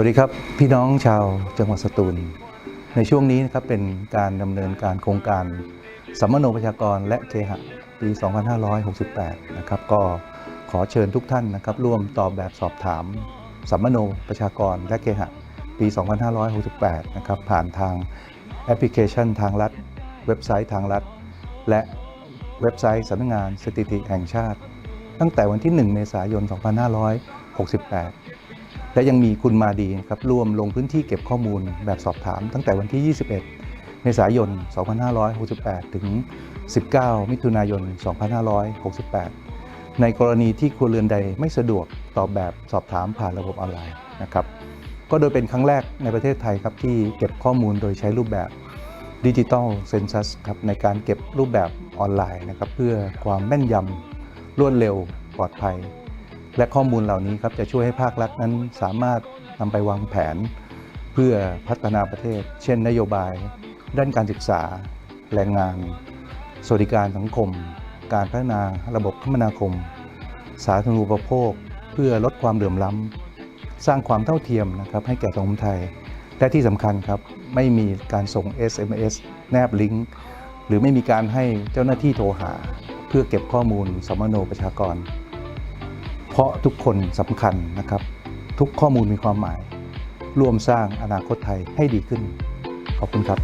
วัสดีครับพี่น้องชาวจังหวัดสตูล ในช่วงนี้นะครับเป็นการดำเนินการโครงการสัมมโนประชากรและเคหะปี 2568 นะครับก็ขอเชิญทุกท่านนะครับร่วมตอบแบบสอบถามสัมมโนประชากรและเคหะปี 2568 นะครับผ่านทางแอปพลิเคชันทางรัฐ เว็บไซต์ทางรัฐ และเว็บไซต์สำนักงานสถิติแห่งชาติ ตั้งแต่วันที่ 1 เมษายน 2568 และยังมีคุณมาดีครับร่วมลงพื้นที่เก็บข้อมูลแบบสอบถาม ตั้งแต่วันที่ 21 เมษายน 2568 ถึง 19 มิถุนายน 2568 ในกรณีที่ครัวเรือนใดไม่สะดวกตอบแบบสอบถามผ่านระบบออนไลน์นะครับก็โดยเป็นครั้งแรกในประเทศไทยครับที่เก็บข้อมูลโดยใช้รูปแบบดิจิ t a ลเซนซัสครับในการเก็บรูปแบบออนไลน์นะครับเพื่อความแม่นยำรวดเร็วปลอดภัย และข้อมูลเหล่านี้ครับจะช่วยให้ภาครัฐนั้นสามารถนำไปวางแผน เพื่อพัฒนาประเทศ เช่น นโยบาย ด้านการศึกษา แรงงาน สวัสดิการสังคม การพัฒนาระบบคมนาคม สาธารณูปโภค เพื่อลดความเหลื่อมล้ำ สร้างความเท่าเทียมนะครับให้แก่สังคมไทย และที่สำคัญครับไม่มีการส่ง SMS แนบลิงก์หรือไม่มีการให้เจ้าหน้าที่โทรหา เพื่อเก็บข้อมูลสมโนประชากร ราะทุกคนสำคัญนะครับ ทุกข้อมูลมีความหมาย ร่วมสร้างอนาคตไทยให้ดีขึ้น ขอบคุณครับ